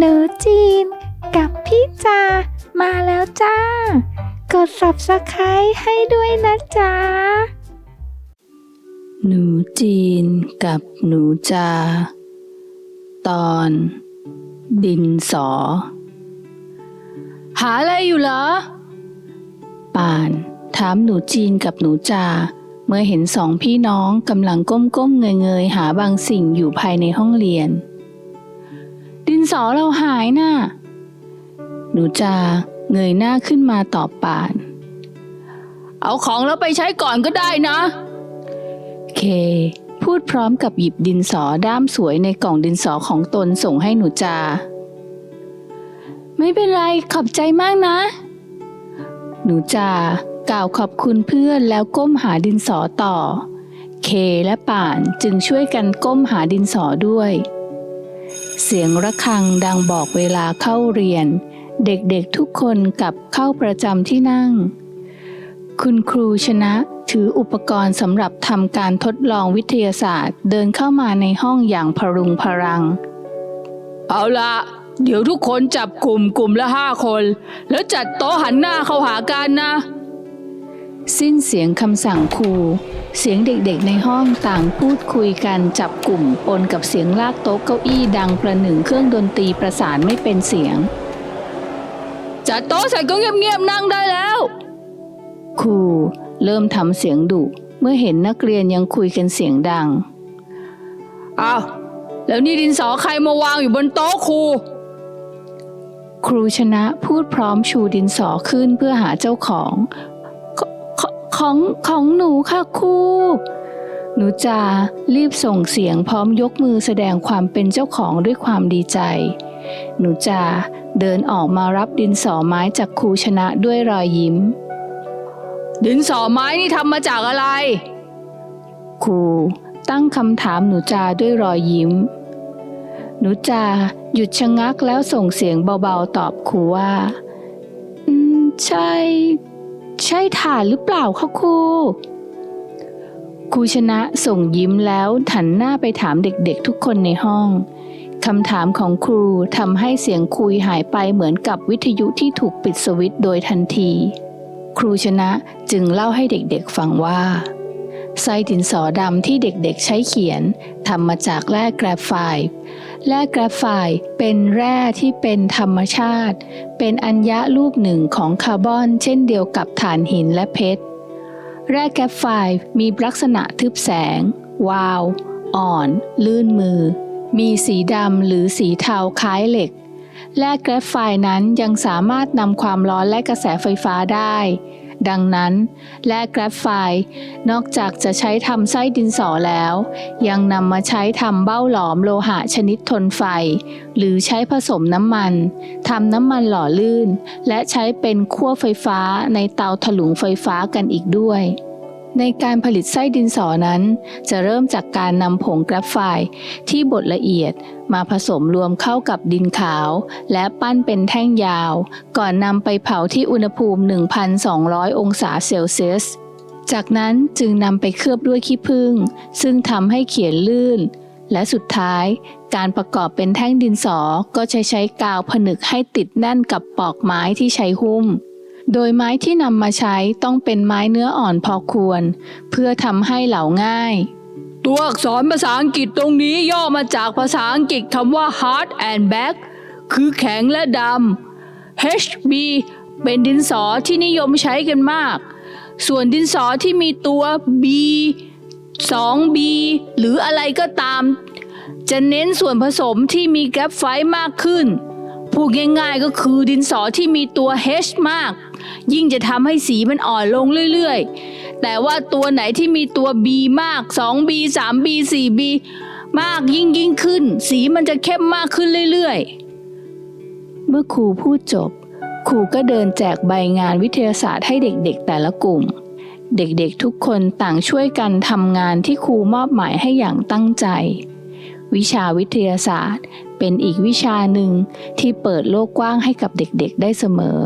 หนูจีน กับพี่จามาแล้วจ้า กด subscribe ให้ด้วยนะจ๊ะ หนูจีนกับหนูจา ตอน ดินสอ หาอะไรอยู่เหรอ ป่านถามหนูจีนกับหนูจา เมื่อเห็นสองพี่น้องกำลังก้มๆเงยๆหาบางสิ่งอยู่ภายในห้องเรียนดิน สอเราหายน่ะ หนูจาเงยหน้าขึ้นมาตอบป่าน เอาของแล้วไปใช้ก่อนก็ได้นะ เค พูดพร้อมกับหยิบดินสอด้ามสวยในกล่องดินสอของตนส่งให้หนูจา ไม่เป็นไรขอบใจมากนะ หนูจากล่าวขอบคุณเพื่อนแล้วก้มหาดินสอต่อ เคและป่านจึงช่วยกันก้มหาดินสอด้วย เสียงระฆังดังบอกเวลาเข้าเรียน เด็กๆทุกคนกลับเข้าประจำที่นั่ง คุณครูชนะถืออุปกรณ์สำหรับทำการทดลองวิทยาศาสตร์ เดินเข้ามาในห้องอย่างพรุงพรัง เอาละเดี๋ยวทุกคนจับกลุ่มกลุ่มละห้าคน แล้วจัดโต๊ะหันหน้าเข้าหากันนะ สิ้นเสียงคำสั่งครู เสียงเด็กๆในห้องต่างพูดคุยกันจับกลุ่มปนกับเสียงลากโต๊ะเก้าอี้ดังประหนึ่งเครื่องดนตรีประสานไม่เป็นเสียง จัดโต๊ะใส่ก็เงียบๆนั่งได้แล้ว ครูเริ่มทำเสียงดุเมื่อเห็นนักเรียนยังคุยกันเสียงดัง อ้าว แล้วนี่ดินสอใครมาวางอยู่บนโต๊ะครู ครูชนะพูดพร้อมชูดินสอขึ้นเพื่อหาเจ้าของ ของของหนูค่ะครูหนูจารีบส่งเสียงพร้อมยกมือแสดงความเป็นเจ้าของด้วยความดีใจ หนูจาเดินออกมารับดินสอไม้จากครูชนะด้วยรอยยิ้ม ดินสอไม้นี่ทำมาจากอะไร ครูตั้งคำถามหนูจาด้วยรอยยิ้ม หนูจาหยุดชะงักแล้วส่งเสียงเบาๆตอบครูว่า อืม ใช่ ใช่ถ่านหรือเปล่าคะครูครูชนะส่งยิ้มแล้วหันหน้าไปถามเด็กๆทุกคนในห้องคำถามของครูทำให้เสียงคุยหายไปเหมือนกับวิทยุที่ถูกปิดสวิตช์โดยทันที ครูชนะจึงเล่าให้เด็กๆฟังว่า ไส้ดินสอดำที่เด็กๆใช้เขียนทำมาจากแร่แกรไฟต์แร่แกรไฟต์เป็นแร่ที่เป็นธรรมชาติ เป็นอัญญะรูปหนึ่งของคาร์บอน เช่นเดียวกับถ่านหินและเพชร แร่แกรไฟต์มีลักษณะทึบแสง วาว อ่อน ลื่นมือ มีสีดำหรือสีเทาคล้ายเหล็กแร่แกรไฟต์นั้นยังสามารถนำความร้อนและกระแสไฟฟ้าได้ ดังนั้นแร่แกรไฟต์นอกจากจะใช้ทำไส้ดินสอแล้ว ยังนำมาใช้ทำเบ้าหลอมโลหะชนิดทนไฟ หรือใช้ผสมน้ำมันทำน้ำมันหล่อลื่น และใช้เป็นขั้วไฟฟ้าในเตาถลุงไฟฟ้ากันอีกด้วยในการผลิตไส้ดินสอนั้น จะเริ่มจากการนำผงกราฟไฟที่บดละเอียด มาผสมรวมเข้ากับดินขาว และปั้นเป็นแท่งยาว ก่อนนำไปเผาที่อุณหภูมิ 1,200 องศาเซลเซียส จากนั้นจึงนำไปเคลือบด้วยขี้ผึ้งซึ่งทำให้เขียนลื่น และสุดท้ายการประกอบเป็นแท่งดินสอก็จะใช้กาวผนึกให้ติดแน่นกับปอกไม้ที่ใช้หุ้ม โดยไม้ที่นำมาใช้ต้องเป็นไม้เนื้ออ่อนพอควร เพื่อทำให้เหลาง่าย ตัวอักษรภาษาอังกฤษตรงนี้ย่อมาจากภาษาอังกฤษคำว่า hard and back คือแข็งและดำ HB เป็นดินสอที่นิยมใช้กันมาก ส่วนดินสอที่มีตัว B 2B หรืออะไรก็ตาม จะเน้นส่วนผสมที่มีแกรฟไฟมากขึ้น พูดง่ายๆก็คือดินสอที่มีตัว H มาก ยิ่งจะทำให้สีมันอ่อนลงเรื่อยๆ แต่ว่าตัวไหนที่มีตัว B มาก 2B 3B 4B มากยิ่งยิ่งขึ้น สีมันจะเข้มมากขึ้นเรื่อยๆ เมื่อครูพูดจบ ครูก็เดินแจกใบงานวิทยาศาสตร์ให้เด็กๆแต่ละกลุ่ม เด็กๆทุกคนต่างช่วยกันทำงานที่ครูมอบหมายให้อย่างตั้งใจ วิชาวิทยาศาสตร์ เป็นอีกวิชาหนึ่งที่เปิดโลกกว้างให้กับเด็กๆ ได้เสมอ